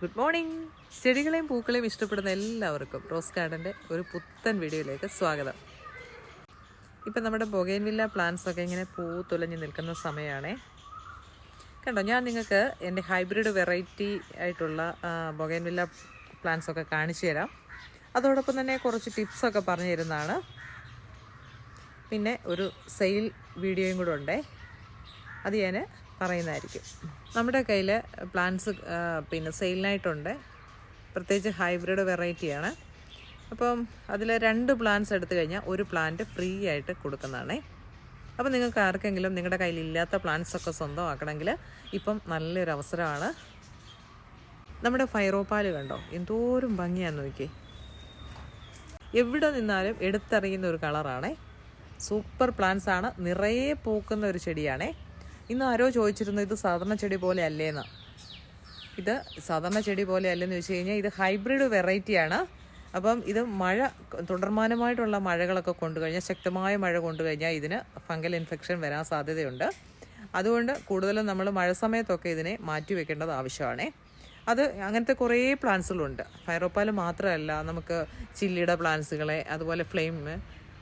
Good morning ചെടികളെയും പൂക്കളെയും ഇഷ്ടപ്പെടുന്ന എല്ലാവർക്കും rose ഗാർഡന്റെ ഒരു പുത്തൻ വീഡിയോയിലേക്ക് സ്വാഗതം. ഇപ്പം നമ്മുടെ ബൊഗൈൻവില്ല പ്ലാന്റ്സ് ഒക്കെ ഇങ്ങനെ പൂ തുലഞ്ഞ് നിൽക്കുന്ന സമയമാണേ. കണ്ടോ ഞാൻ നിങ്ങൾക്ക് എന്റെ ഹൈബ്രിഡ് വെറൈറ്റി ആയിട്ടുള്ള ബൊഗൈൻവില്ല പ്ലാന്റ്സ് ഒക്കെ കാണിച്ചു തരാം. അതോടൊപ്പം തന്നെ കുറച്ച് ടിപ്സൊക്കെ പറഞ്ഞു തരുന്നതാണ്. പിന്നെ ഒരു സെയിൽ വീഡിയോയും കൂടെ ഉണ്ടേ. അത് ഞാൻ പറയുന്നതായിരിക്കും. നമ്മുടെ കയ്യിൽ പ്ലാന്റ്സ് പിന്നെ സെയിലിനായിട്ടുണ്ട്. പ്രത്യേകിച്ച് ഹൈബ്രിഡ് വെറൈറ്റിയാണ്. അപ്പം അതിൽ രണ്ട് പ്ലാന്റ്സ് എടുത്തു കഴിഞ്ഞാൽ ഒരു പ്ലാന്റ് ഫ്രീ ആയിട്ട് കൊടുക്കുന്നതാണേ. അപ്പോൾ നിങ്ങൾക്ക് ആർക്കെങ്കിലും നിങ്ങളുടെ കയ്യിൽ ഇല്ലാത്ത പ്ലാന്റ്സ് ഒക്കെ സ്വന്തമാക്കണമെങ്കിൽ ഇപ്പം നല്ലൊരു അവസരമാണ്. നമ്മുടെ ഫൈറോപ്പാൽ കണ്ടോ? എന്തോരം ഭംഗിയാന്ന് നോക്കി എവിടെ നിന്നാലും എടുത്തറിയുന്ന ഒരു കളറാണേ. സൂപ്പർ പ്ലാന്റ്സ് ആണ് നിറയെ പൂക്കുന്ന ഒരു ചെടിയാണേ. ഇന്ന് ആരോ ചോദിച്ചിരുന്നു ഇത് സാധാരണ ചെടി പോലെ അല്ലേന്ന് ഇത് സാധാരണ ചെടി പോലെ അല്ലെന്ന് വെച്ച് കഴിഞ്ഞാൽ ഇത് ഹൈബ്രിഡ് വെറൈറ്റിയാണ്. അപ്പം ഇത് മഴ തുടർമാനമായിട്ടുള്ള മഴകളൊക്കെ കൊണ്ടു കഴിഞ്ഞാൽ ശക്തമായ മഴ കൊണ്ടു കഴിഞ്ഞാൽ ഇതിന് ഫംഗൽ ഇൻഫെക്ഷൻ വരാൻ സാധ്യതയുണ്ട്. അതുകൊണ്ട് കൂടുതലും നമ്മൾ മഴ സമയത്തൊക്കെ ഇതിനെ മാറ്റി വെക്കേണ്ടത് ആവശ്യമാണേ. അത് അങ്ങനത്തെ കുറേ പ്ലാന്റ്സുകളുണ്ട്. ഫൈറോപ്പാൽ മാത്രമല്ല നമുക്ക് ചില്ലിയുടെ പ്ലാന്റ്സുകളെ അതുപോലെ ഫ്ലെയിം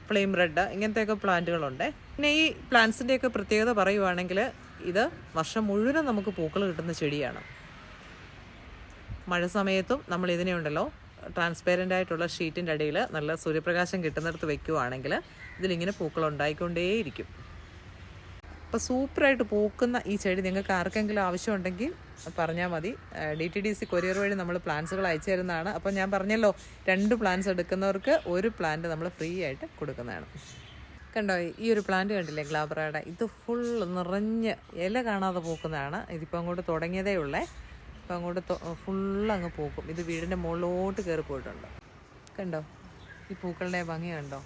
ഫ്ലെയിം റെഡ് ഇങ്ങനത്തെയൊക്കെ പ്ലാന്റുകളുണ്ട്. പിന്നെ ഈ പ്ലാന്റ്സിന്റെയൊക്കെ പ്രത്യേകത പറയുവാണെങ്കിൽ ഇത് വർഷം മുഴുവനും നമുക്ക് പൂക്കൾ കിട്ടുന്ന ചെടിയാണ്. മഴ സമയത്തും നമ്മൾ ഇതിനെ ഉണ്ടല്ലോ ട്രാൻസ്പെറന്റ് ആയിട്ടുള്ള ഷീറ്റിന്റെ അടിയിൽ നല്ല സൂര്യപ്രകാശം കിട്ടുന്നിടത്ത് വെക്കുവാണെങ്കിൽ ഇതിലിങ്ങനെ പൂക്കൾ ഉണ്ടായിക്കൊണ്ടേയിരിക്കും. അപ്പോൾ സൂപ്പറായിട്ട് പൂക്കുന്ന ഈ ചെടി നിങ്ങൾക്ക് ആർക്കെങ്കിലും ആവശ്യമുണ്ടെങ്കിൽ പറഞ്ഞാൽ മതി. D T D C courier വഴി നമ്മൾ പ്ലാന്റ്സുകൾ അയച്ചു തരുന്നതാണ്. അപ്പോൾ ഞാൻ പറഞ്ഞല്ലോ രണ്ട് പ്ലാന്റ്സ് എടുക്കുന്നവർക്ക് ഒരു പ്ലാന്റ് നമ്മൾ ഫ്രീ ആയിട്ട് കൊടുക്കുന്നതാണ്. കണ്ടോ ഈ ഒരു പ്ലാന്റ് കണ്ടില്ലേ ഗ്ലാബറയുടെ ഇത് ഫുൾ നിറഞ്ഞ് ഇല കാണാതെ പൂക്കുന്നതാണ്. ഇതിപ്പോൾ അങ്ങോട്ട് തുടങ്ങിയതേ ഉള്ളേ. ഇപ്പോൾ അങ്ങോട്ട് ഫുള്ള് അങ്ങ് പൂക്കും. ഇത് വീടിന്റെ മുകളിലോട്ട് കയറി പോയിട്ടുണ്ട്. കണ്ടോ ഈ പൂക്കളുടെ ഭംഗി കണ്ടോ?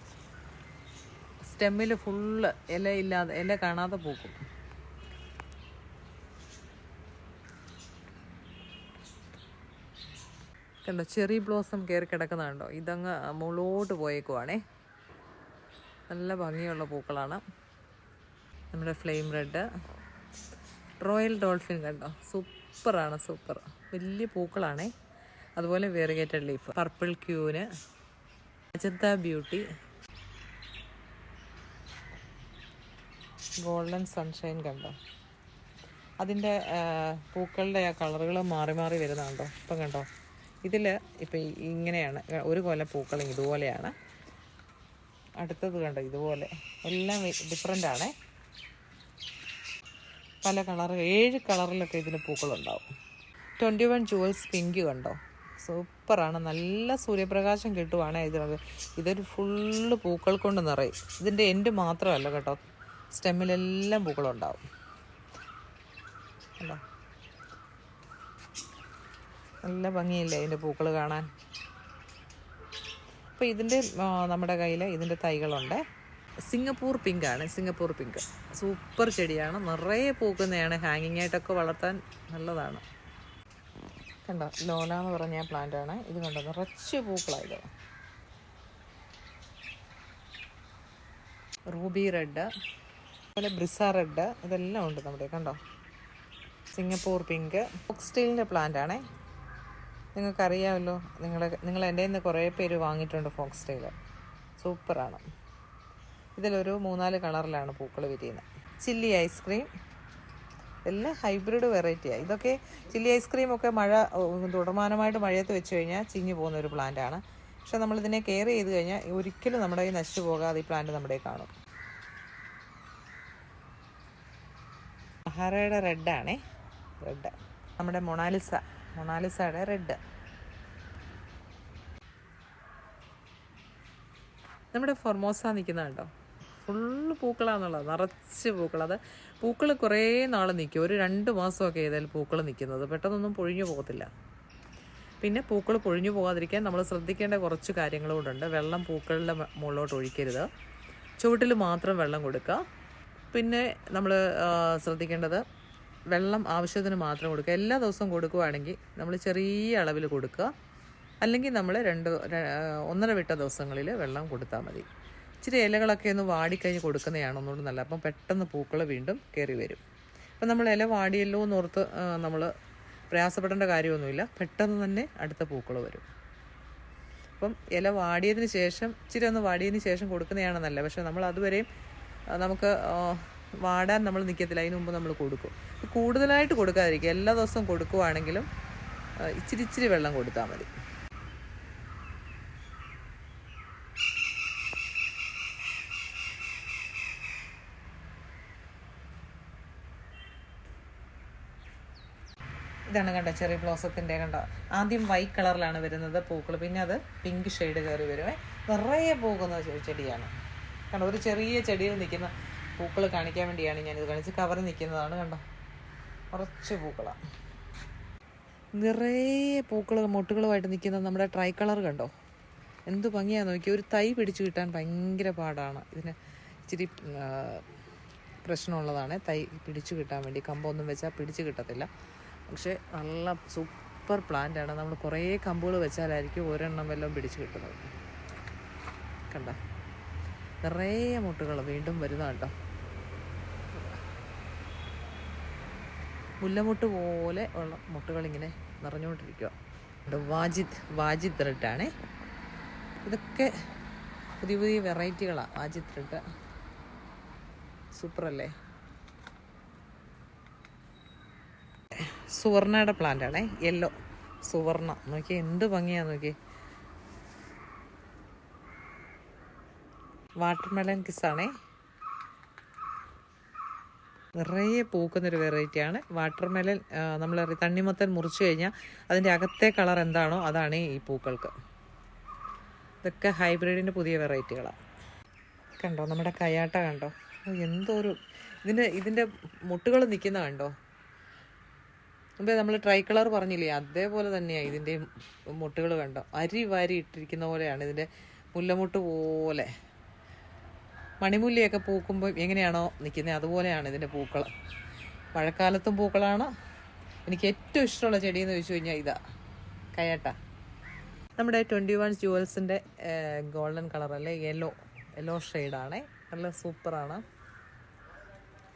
സ്റ്റെമ്മിൽ ഫുള്ള് ഇല ഇല്ലാതെ ഇല കാണാതെ പൂക്കും കണ്ടോ ചെറി ബ്ലോസം കയറി കിടക്കുന്നുണ്ടോ ഇതങ്ങ് മുകളോട്ട് പോയേക്കുവാണേ. നല്ല ഭംഗിയുള്ള പൂക്കളാണ്. നമ്മുടെ ഫ്ലെയിം റെഡ്. റോയൽ ഡോൾഫിൻ കണ്ടോ? സൂപ്പറാണ് സൂപ്പർ. വലിയ പൂക്കളാണേ. അതുപോലെ variegated leaf. Purple queen. Ajanta beauty. Golden sunshine കണ്ടോ? അതിന്റെ പൂക്കളുടെ ആ കളറുകൾ മാറി മാറി വരുന്നുണ്ടോ? ഇപ്പം കണ്ടോ? ഇതിൽ ഇപ്പം ഇങ്ങനെയാണ്. ഒരു കൊല പൂക്കൾ ഇതുപോലെയാണ്. അടുത്തത് കണ്ടോ? ഇതുപോലെ. എല്ലാം ഡിഫറെന്റ് ആണേ. പല കളർ ഏഴ് കളറിലൊക്കെ ഇതിന് പൂക്കളുണ്ടാവും. ട്വന്റി വൺ ജുവൽസ് പിങ്ക് കണ്ടോ? സൂപ്പറാണ്. നല്ല സൂര്യപ്രകാശം കിട്ടുവാണ് ഇതിനൊക്കെ ഇതൊരു ഫുള്ള് പൂക്കൾ കൊണ്ട് നിറയും. ഇതിന്റെ എൻഡ് മാത്രമല്ല കേട്ടോ. സ്റ്റെമ്മിലെല്ലാം പൂക്കളുണ്ടാവും. അല്ലോ. നല്ല ഭംഗിയില്ലേ ഇതിന്റെ പൂക്കൾ കാണാൻ. അപ്പോൾ ഇതിന്റെ നമ്മുടെ കയ്യിൽ ഇതിന്റെ തൈകളുണ്ട്. സിംഗപ്പൂർ പിങ്കാണ് സിംഗപ്പൂർ പിങ്ക്. സൂപ്പർ ചെടിയാണ്. നിറയെ പൂക്കുന്നതാണ്. ഹാങ്ങിങ് ആയിട്ടൊക്കെ വളർത്താൻ നല്ലതാണ്. കണ്ടോ? ലോല എന്ന് പറഞ്ഞ പ്ലാന്റ് ആണ്. ഇത് കണ്ടോ? നിറച്ച് പൂക്കളായത് റൂബി റെഡ് അതുപോലെ ബ്രിസ റെഡ് ഇതെല്ലാം ഉണ്ട് നമ്മുടെ കണ്ടോ? Singapore pink. ഫോക്സ്റ്റീലിന്റെ പ്ലാന്റ് ആണേ. നിങ്ങൾക്കറിയാമല്ലോ നിങ്ങൾ നിങ്ങൾ എന്റെ നിന്ന് കുറേ പേര് വാങ്ങിയിട്ടുണ്ട് ഫോക്സ്റ്റൈൽ സൂപ്പറാണ്. ഇതിലൊരു മൂന്നാൽ കളറിലാണ് പൂക്കൾ വിരിയുന്നത്. ചില്ലി ഐസ്ക്രീം എല്ലാം ഹൈബ്രിഡ് വെറൈറ്റിയാണ് ഇതൊക്കെ ചില്ലി ഐസ്ക്രീം ഒക്കെ മഴ തുടർമാനമായിട്ട് മഴയത്ത് വെച്ച് കഴിഞ്ഞാൽ ചിഞ്ഞു പോകുന്ന ഒരു പ്ലാന്റാണ് പക്ഷെ നമ്മളിതിനെ കെയർ ചെയ്ത് കഴിഞ്ഞാൽ ഒരിക്കലും നമ്മുടെ കയ്യിൽ നശിച്ചു പോകാതെ ഈ പ്ലാന്റ് നമ്മുടെ കാണും. മഹാരയുടെ റെഡാണേ. റെഡ്. നമ്മുടെ മൊണാലിസ. മൊണാലിസയുടെ റെഡ്. നമ്മുടെ ഫൊർമോസ നിൽക്കുന്ന കണ്ടോ? ഫുള്ള് പൂക്കളാന്നുള്ളത്. നിറച്ച് പൂക്കൾ. അത് പൂക്കൾ കുറേ നാൾ നിൽക്കും. ഒരു രണ്ട് മാസമൊക്കെ ഏതായാലും പൂക്കൾ നിൽക്കുന്നത്. പെട്ടെന്നൊന്നും പൊഴിഞ്ഞു പോകത്തില്ല. പിന്നെ പൂക്കൾ പൊഴിഞ്ഞു പോകാതിരിക്കാൻ നമ്മൾ ശ്രദ്ധിക്കേണ്ട കുറച്ച് കാര്യങ്ങളും കൂടെ ഉണ്ട്. വെള്ളം പൂക്കളുടെ മുകളിലോട്ട് ഒഴിക്കരുത്. ചുവട്ടിൽ മാത്രം വെള്ളം കൊടുക്കുക. പിന്നെ നമ്മൾ ശ്രദ്ധിക്കേണ്ടത് വെള്ളം ആവശ്യത്തിന് മാത്രം കൊടുക്കുക. എല്ലാ ദിവസവും കൊടുക്കുകയാണെങ്കിൽ നമ്മൾ ചെറിയ അളവിൽ കൊടുക്കുക. അല്ലെങ്കിൽ നമ്മൾ രണ്ട് ഒന്നര വിട്ട ദിവസങ്ങളിൽ വെള്ളം കൊടുത്താൽ മതി. ഇച്ചിരി ഇലകളൊക്കെ ഒന്ന് വാടിക്കഴിഞ്ഞ് കൊടുക്കുന്നതാണ് ഒന്നുകൂടി നല്ല അപ്പം പെട്ടെന്ന് പൂക്കൾ വീണ്ടും കയറി വരും. അപ്പം നമ്മൾ ഇല വാടിയല്ലോ എന്നോർത്ത് നമ്മൾ പ്രയാസപ്പെടേണ്ട കാര്യമൊന്നുമില്ല. പെട്ടെന്ന് തന്നെ അടുത്ത പൂക്കൾ വരും. അപ്പം ഇല വാടിയതിന് ശേഷം ഇച്ചിരി ഒന്ന് വാടിയതിന് ശേഷം കൊടുക്കുന്നതാണ് നല്ലത്. പക്ഷേ നമ്മൾ അതുവരെയും നമുക്ക് വാടാൻ നമ്മൾ നിൽക്കത്തില്ല അതിന് മുമ്പ് നമ്മൾ കൊടുക്കും. കൂടുതലായിട്ട് കൊടുക്കാതിരിക്കുക. എല്ലാ ദിവസവും കൊടുക്കുവാണെങ്കിലും ഇച്ചിരി ഇച്ചിരി വെള്ളം കൊടുത്താൽ മതി. ഇതാണ് കണ്ട ചെറിയ ബ്ലോസത്തിന്റെ കണ്ട? ആദ്യം വൈറ്റ് കളറിലാണ് വരുന്നത് പൂക്കൾ പിന്നെ അത് പിങ്ക് ഷെയ്ഡ് കയറി വരുമേ നിറയെ പോകുന്ന ചെടിയാണ്. കണ്ടോ ഒരു ചെറിയ ചെടിയിൽ നിൽക്കുന്ന പൂക്കൾ കാണിക്കാൻ വേണ്ടിയാണ് ഞാനിത് കാണിച്ച് കവറിൽ നിൽക്കുന്നതാണ് കണ്ടോ? കുറച്ച് പൂക്കളാണ് നിറയെ പൂക്കൾ മൊട്ടുകളുമായിട്ട് നിൽക്കുന്ന നമ്മുടെ ട്രൈ കളർ കണ്ടോ? എന്ത് ഭംഗിയാണെന്ന് നോക്കി ഒരു തൈ പിടിച്ചു കിട്ടാൻ ഭയങ്കര പാടാണ്. ഇതിന് ഇച്ചിരി പ്രശ്നമുള്ളതാണ്. തൈ പിടിച്ചു കിട്ടാൻ വേണ്ടി. കമ്പൊന്നും വെച്ചാൽ പിടിച്ചു കിട്ടത്തില്ല. പക്ഷെ നല്ല സൂപ്പർ പ്ലാന്റ് ആണ് നമ്മൾ കുറേ കമ്പുകൾ വെച്ചാലായിരിക്കും ഒരെണ്ണം വല്ലതും പിടിച്ചു കിട്ടുന്നത്. കണ്ട? നിറയെ മുട്ടുകൾ വീണ്ടും വരുന്നുണ്ടോ മുല്ലമുട്ട് പോലെ ഉള്ള മുട്ടുകൾ ഇങ്ങനെ നിറഞ്ഞുകൊണ്ടിരിക്കുക വാജിദ് വാജിദ് ത്രെഡാണേ ഇതൊക്കെ പുതിയ പുതിയ വെറൈറ്റികളാണ് വാജിദ് ത്രെഡ് സൂപ്പറല്ലേ? സുവർണയുടെ പ്ലാന്റ് ആണേ യെല്ലോ. സുവർണ. നോക്കിയേ എന്ത് ഭംഗിയാണ് നോക്കി വാട്ടർമെലൻ കിസ്സാണേ. നിറയെ പൂക്കുന്നൊരു വെറൈറ്റിയാണ്. വാട്ടർമെലൻ നമ്മൾ തണ്ണിമത്തൻ മുറിച്ച് കഴിഞ്ഞാൽ അതിന്റെ അകത്തെ കളർ എന്താണോ അതാണ് ഈ പൂക്കൾക്ക്. ഇതൊക്കെ ഹൈബ്രിഡിന്റെ പുതിയ വെറൈറ്റികളാണ് കണ്ടോ നമ്മുടെ കയാട്ട കണ്ടോ? എന്തോ ഒരു ഇതിന്റെ ഇതിന്റെ മുട്ടുകൾ നിൽക്കുന്ന കണ്ടോ? മുമ്പേ നമ്മൾ ട്രൈ കളർ പറഞ്ഞില്ലേ അതേപോലെ തന്നെയാണ് ഇതിന്റെ മുട്ടുകൾ കണ്ടോ? അരി വാരി ഇട്ടിരിക്കുന്ന പോലെയാണ് ഇതിന്റെ മുല്ലമുട്ട് പോലെ. മണിമുല്ലയൊക്കെ പൂക്കുമ്പോൾ എങ്ങനെയാണോ നിൽക്കുന്നത് അതുപോലെയാണ് ഇതിന്റെ പൂക്കൾ. മഴക്കാലത്തും പൂക്കളാണ്. എനിക്ക് ഏറ്റവും ഇഷ്ടമുള്ള ചെടി എന്ന് ചോദിച്ചു കഴിഞ്ഞാൽ ഇതാ കയട്ട. നമ്മുടെ ട്വന്റി വൺ ജുവൽസിന്റെ ഗോൾഡൻ കളർ അല്ലേ യെല്ലോ യെല്ലോ ഷെയ്ഡാണേ. നല്ല സൂപ്പറാണ്.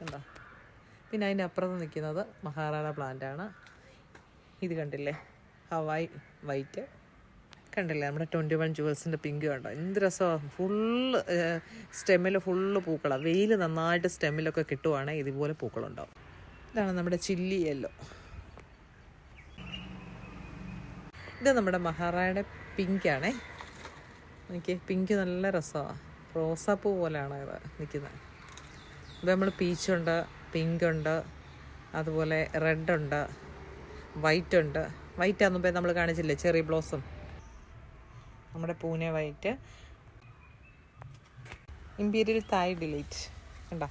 എന്താ പിന്നെ അതിന്റെ അപ്പുറത്ത് നിൽക്കുന്നത് മഹാറാണ പ്ലാന്റ് ആണ് ഇത് കണ്ടില്ലേ? Hawaii white. കണ്ടില്ലേ? നമ്മുടെ ട്വന്റി വൺ ജുവൽസിന്റെ പിങ്ക് കണ്ടോ? എന്ത് രസമാണ് ഫുള്ള് സ്റ്റെമ്മിൽ ഫുള്ള് പൂക്കളാണ് വെയിൽ നന്നായിട്ട് സ്റ്റെമ്മിലൊക്കെ കിട്ടുവാണെങ്കിൽ ഇതുപോലെ പൂക്കളുണ്ടാവും. ഇതാണ് നമ്മുടെ ചില്ലി യെല്ലോ. ഇത് നമ്മുടെ മഹാറായുടെ പിങ്കാണേ എനിക്ക് പിങ്ക് നല്ല രസമാണ് റോസാപ്പൂ പോലെയാണ് ഇത് നിൽക്കുന്നത്? ഇത് നമ്മൾ പീച്ചുണ്ട് പിങ്ക് ഉണ്ട് അതുപോലെ റെഡ് ഉണ്ട് വൈറ്റ് ഉണ്ട് വൈറ്റ് ആകുമ്പോൾ നമ്മൾ കാണിച്ചില്ലേ ചെറി ബ്ലോസം? നമ്മുടെ Pune white. Imperial Thai delight കണ്ടോ?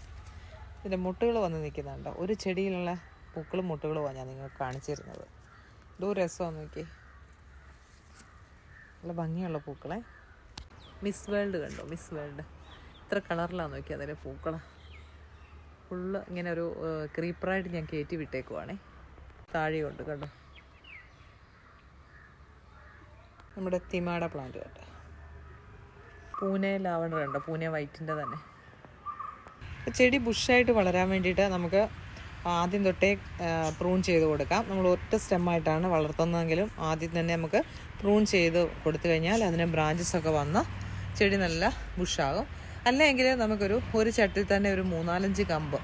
ഇതിന്റെ മുട്ടുകൾ വന്ന് നിൽക്കുന്നുണ്ടോ ഒരു ചെടിയിലുള്ള പൂക്കളും മുട്ടുകളുമാണ് ഞാൻ നിങ്ങൾക്ക് കാണിച്ചു തരുന്നത് എന്തോ രസമാണ് നോക്കി നല്ല ഭംഗിയുള്ള പൂക്കളെ. മിസ് വേൾഡ് കണ്ടോ? മിസ് വേൾഡ് ഇത്ര കളറിലാണ് നോക്കി അതിന്റെ പൂക്കൾ ഫുള്ള് ഇങ്ങനെ ഒരു ക്രീപ്പറായിട്ട് ഞാൻ കയറ്റി വിട്ടേക്കുവാണേ. താഴെയുണ്ട് കണ്ടോ? നമ്മുടെ തിമാട പ്ലാന്റ് കേട്ടോ പൂനെ ലാവണ്ടർ ഉണ്ടോ? പൂനെ വൈറ്റിന്റെ തന്നെ. ചെടി ബുഷായിട്ട് വളരാൻ വേണ്ടിയിട്ട് നമുക്ക് ആദ്യം തൊട്ടേ പ്രൂൺ ചെയ്ത് കൊടുക്കാം. നമ്മൾ ഒറ്റ സ്റ്റെമ്മായിട്ടാണ് വളർത്തുന്നതെങ്കിലും ആദ്യം തന്നെ നമുക്ക് പ്രൂൺ ചെയ്ത് കൊടുത്തു കഴിഞ്ഞാൽ അതിന് ബ്രാഞ്ചസൊക്കെ വന്ന് ചെടി നല്ല ബുഷാകും അല്ലെങ്കിൽ നമുക്കൊരു ഒരു ചട്ടിൽ തന്നെ ഒരു മൂന്നാലഞ്ച് കമ്പ്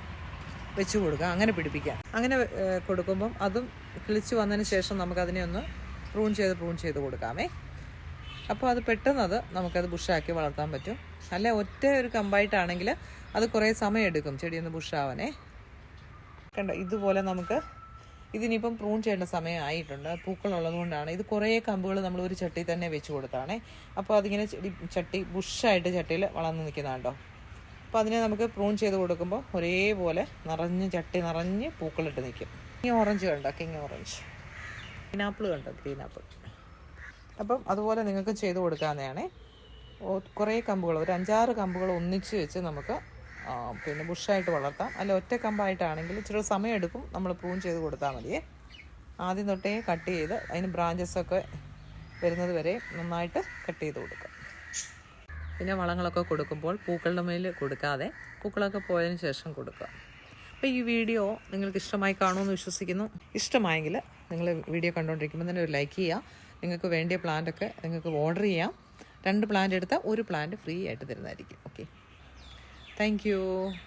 വെച്ച് കൊടുക്കാം. അങ്ങനെ പിടിപ്പിക്കാം. അങ്ങനെ കൊടുക്കുമ്പം അതും കിളിച്ച് വന്നതിന് ശേഷം നമുക്കതിനെ ഒന്ന് പ്രൂൺ ചെയ്ത് പ്രൂൺ ചെയ്ത് കൊടുക്കാമേ. അപ്പോൾ അത് പെട്ടെന്ന് അത് നമുക്കത് ബുഷാക്കി വളർത്താൻ പറ്റും. അല്ല ഒറ്റ ഒരു കമ്പായിട്ടാണെങ്കിൽ അത് കുറേ സമയം എടുക്കും ചെടി ഒന്ന് ബുഷാവാനേ. കണ്ടോ ഇതുപോലെ നമുക്ക് ഇതിനിപ്പം പ്രൂൺ ചെയ്യേണ്ട സമയം ആയിട്ടുണ്ട്. പൂക്കളുള്ളത് കൊണ്ടാണ് ഇത് കുറേ കമ്പുകൾ നമ്മൾ ഒരു ചട്ടി തന്നെ വെച്ച് കൊടുത്താണേ. അപ്പോൾ അതിങ്ങനെ ചെടി ചട്ടി ബുഷായിട്ട് ചട്ടിയിൽ വളർന്ന് നിൽക്കുന്നതാണ്ടോ അപ്പോൾ അതിനെ നമുക്ക് പ്രൂൺ ചെയ്ത് കൊടുക്കുമ്പോൾ ഒരേപോലെ നിറഞ്ഞ് ചട്ടി നിറഞ്ഞ് പൂക്കളിട്ട് നിൽക്കും. കിങ് ഓറഞ്ച് കണ്ടോ കിങ് ഓറഞ്ച്. ഗ്രീൻ ആപ്പിൾ കണ്ടോ? ഗ്രീൻ ആപ്പിൾ അപ്പം അതുപോലെ നിങ്ങൾക്ക് ചെയ്ത് കൊടുക്കാവുന്നതാണേ. കുറേ കമ്പുകൾ ഒരു അഞ്ചാറ് കമ്പുകൾ ഒന്നിച്ച് വെച്ച് നമുക്ക് പിന്നെ ബുഷായിട്ട് വളർത്താം. അല്ല ഒറ്റ കമ്പായിട്ടാണെങ്കിൽ ഇച്ചിരി സമയം എടുക്കും. നമ്മൾ പ്രൂൺ ചെയ്ത് കൊടുത്താൽ മതിയേ ആദ്യം തൊട്ടേ കട്ട് ചെയ്ത് അതിന് ബ്രാഞ്ചസൊക്കെ വരുന്നത് വരെ നന്നായിട്ട് കട്ട് ചെയ്ത് കൊടുക്കാം. പിന്നെ വളങ്ങളൊക്കെ കൊടുക്കുമ്പോൾ പൂക്കളുടെ മേൽ കൊടുക്കാതെ പൂക്കളൊക്കെ പോയതിന് ശേഷം കൊടുക്കുക. അപ്പോൾ ഈ വീഡിയോ നിങ്ങൾക്ക് ഇഷ്ടമായി കാണുമെന്ന് വിശ്വസിക്കുന്നു. ഇഷ്ടമായെങ്കിൽ നിങ്ങൾ വീഡിയോ കണ്ടുകൊണ്ടിരിക്കുമ്പോൾ തന്നെ ഒരു ലൈക്ക് ചെയ്യുക നിങ്ങൾക്ക് വേണ്ടിയ പ്ലാന്റൊക്കെ നിങ്ങൾക്ക് ഓർഡർ ചെയ്യാം. രണ്ട് പ്ലാന്റ് എടുത്താൽ ഒരു പ്ലാന്റ് ഫ്രീ ആയിട്ട് തരുന്നതായിരിക്കും. Okay thank